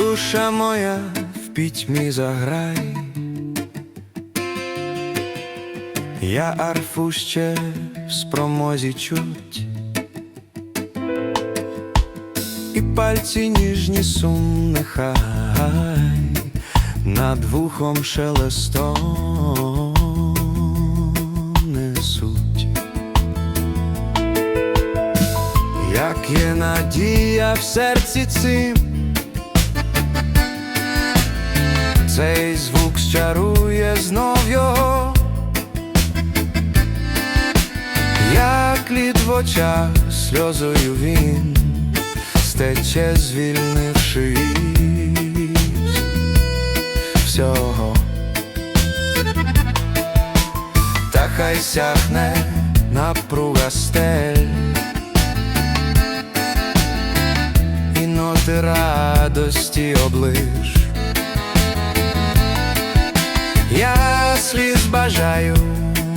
душа моя в пітьмі заграй, я арфу ще в спромозі чуть, і пальці ніжні сум нехай над вухом шелестом несуть. Як є надія в серці цим, цей звук щарує знов його, як лід в очах сльозою він стече, звільнивши всього. Та хай сяхне напруга стель. і ноти радості облиш. Сліз бажаю.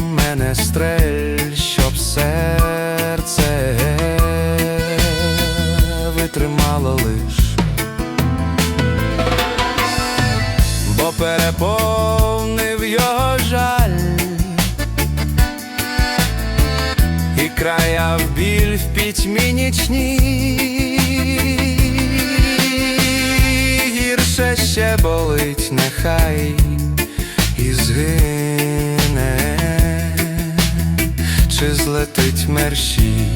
Мене стрель, щоб серце витримало лиш, бо переповнив його жаль. І края в біль в пітьмі нічній Гірше ще болить, нехай чи злетить мерщій